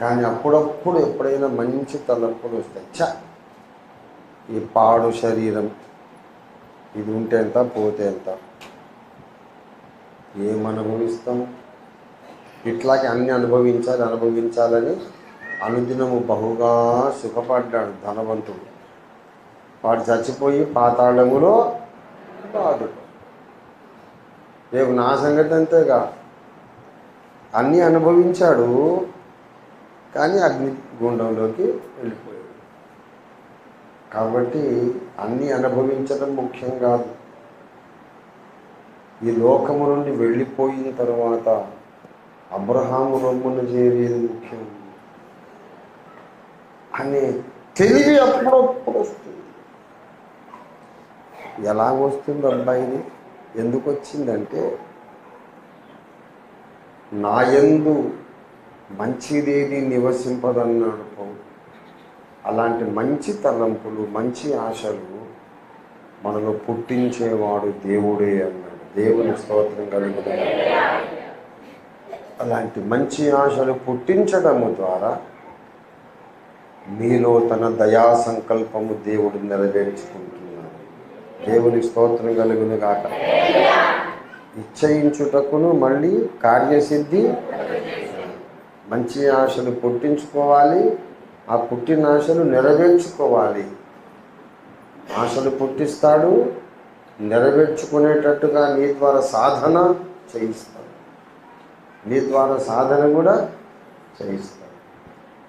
కానీ అప్పుడప్పుడు ఎప్పుడైనా మంచి తలపులు వస్తాయి. చ ఈ పాడు శరీరం ఇది ఉంటే ఎంత పోతే ఎంత? ఏం అనుభవిస్తాం? ఇట్లాగే అన్ని అనుభవించాలి అనుభవించాలని అనుదినము బహుగా సుఖపడ్డాడు ధనవంతుడు. వాడు చచ్చిపోయి పాతాళములో బాధ రేపు నా సంగతి అంతేగా. అన్నీ అనుభవించాడు. కానీ అగ్ని గుండంలోకి వెళ్ళిపోయాడు కాబట్టి అన్నీ అనుభవించడం ముఖ్యం కాదు. ఈ లోకము నుండి వెళ్ళిపోయిన తర్వాత అబ్రహాము రొమ్మును చేరేది ముఖ్యం. అనే తెలివి అప్పుడప్పుడు వస్తుంది. ఎలా వస్తుంది అబ్బాయిని ఎందుకు వచ్చిందంటే నాయందు మంచిదేది నివసింపదన్నాడు పౌరు అలాంటి మంచి తలంపులు మంచి ఆశలు మనలో పుట్టించేవాడు దేవుడే అన్నాడు. దేవుని స్తోత్రం కలుగుతాడు అలాంటి మంచి ఆశలు పుట్టించడము ద్వారా మీలో తన దయా సంకల్పము దేవుడు నెరవేర్చుకుంటున్నాడు. దేవుని స్తోత్రం కలుగును కాక ఇచ్చయించుటకును మళ్ళీ కార్యసిద్ధి మంచి ఆశలు పుట్టించుకోవాలి ఆ పుట్టిన ఆశలు నెరవేర్చుకోవాలి. ఆశలు పుట్టిస్తాడు నెరవేర్చుకునేటట్టుగా నీ ద్వారా సాధన చేయిస్తాడు. నీ ద్వారా సాధన కూడా చేయిస్తాడు.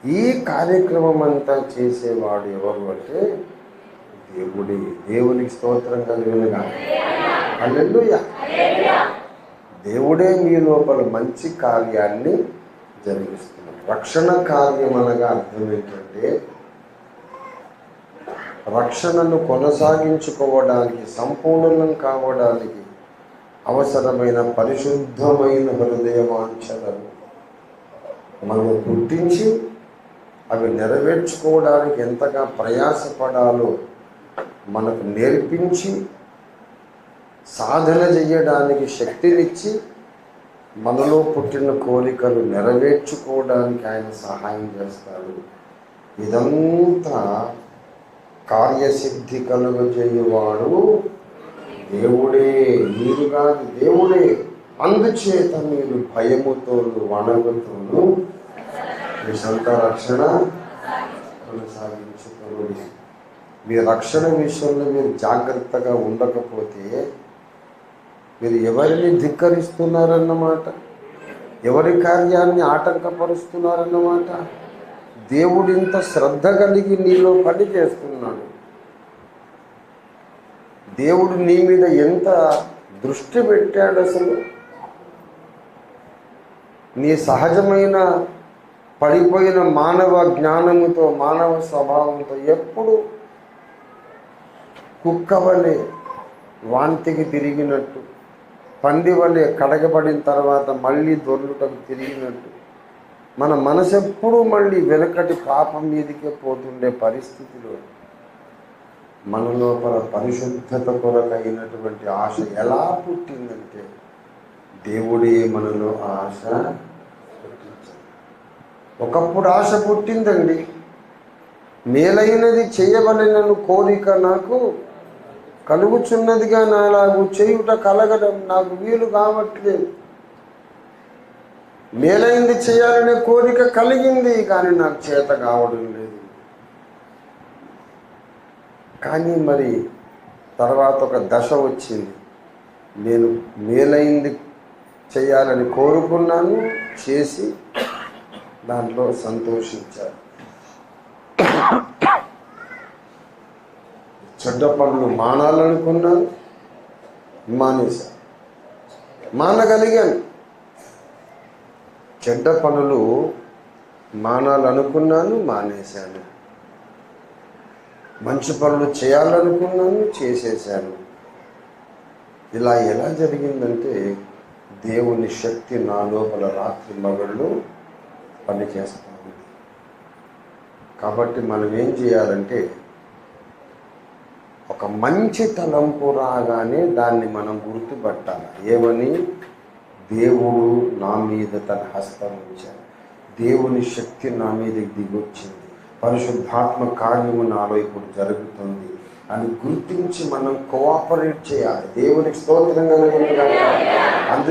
ఈ కార్యక్రమం అంతా చేసేవాడు ఎవరు అంటే దేవుడి. దేవునికి స్తోత్రం కలిగినగా హల్లెలూయా. దేవుడే మీ లోపల మంచి కార్యాన్ని జరిగిస్తున్నాం రక్షణ కార్యం అనగా అర్థం ఏంటంటే రక్షణను కొనసాగించుకోవడానికి సంపూర్ణం కావడానికి అవసరమైన పరిశుద్ధమైన హృదయవాంఛలను మనం గుర్తించి అవి నెరవేర్చుకోవడానికి ఎంతగా ప్రయాసపడాలో మనకు నేర్పించి సాధన చేయడానికి శక్తినిచ్చి మనలో పుట్టిన కోరికలు నెరవేర్చుకోవడానికి ఆయన సహాయం చేస్తాడు. ఇదంతా కార్యసిద్ధి కలుగజేయువాడు దేవుడే మీరు కాదు దేవుడే. అందుచేత మీరు భయముతోను వణగుతోను మీ సొంత రక్షణ కొనసాగించుకోండి. మీ రక్షణ విషయంలో మీరు జాగ్రత్తగా ఉండకపోతే మీరు ఎవరిని ధిక్కరిస్తున్నారన్నమాట? ఎవరి కార్యాన్ని ఆటంకపరుస్తున్నారన్నమాట? దేవుడు ఇంత శ్రద్ధ కలిగి నీలో పని చేస్తున్నాడు. దేవుడు నీ మీద ఎంత దృష్టి పెట్టాడు అసలు? నీ సహజమైన పడిపోయిన మానవ జ్ఞానముతో మానవ స్వభావంతో ఎప్పుడు కుక్క వలె వాంతికి తిరిగినట్టు. పంది వలె కడగబడిన తర్వాత మళ్ళీ దొర్లుటకు తిరిగినట్టు. మన మనసు ఎప్పుడూ మళ్ళీ వెనకటి పాపం మీదకే పోతుండే పరిస్థితిలో. మన లోపల పరిశుద్ధత కొరకైనటువంటి ఆశ ఎలా పుట్టిందంటే దేవుడే మనలో ఆశ పుట్టించాడు. ఒకప్పుడు ఆశ పుట్టిందండి. మేలైనది చేయవలనను కోరిక నాకు కలుగుచున్నదిగా నాలాగు చేయుట కలగడం నాకు వీలు కావట్లేదు. మేలైంది చేయాలనే కోరిక కలిగింది కానీ నాకు చేత కావడం లేదు. కానీ మరి తర్వాత ఒక దశ వచ్చింది. నేను మేలైంది చేయాలని కోరుకున్నాను చేసి దాంట్లో సంతోషించాను. చెడ్డ పనులు మానాలనుకున్నాను మానేశాను. మానగలిగాను. చెడ్డ పనులు మానాలనుకున్నాను మానేశాను. మంచి పనులు చేయాలనుకున్నాను చేసేసాను ఇలా ఎలా జరిగిందంటే దేవుని శక్తి నా లోపల రాత్రి మగళ్ళు పనిచేస్తా ఉంది. కాబట్టి మనం ఏం చేయాలంటే ఒక మంచి తలంపు రాగానే దాన్ని మనం గుర్తుపట్టాలి. ఏమని? దేవుడు నా మీద తన హస్తం ఉంచాడు. దేవుని శక్తి నా మీదకి దిగొచ్చింది. పరిశుద్ధాత్మ కార్యము నాలో ఇప్పుడు జరుగుతుంది అని గుర్తించి మనం కోఆపరేట్ చేయాలి. దేవునికి స్తోత్రంగా అందుకే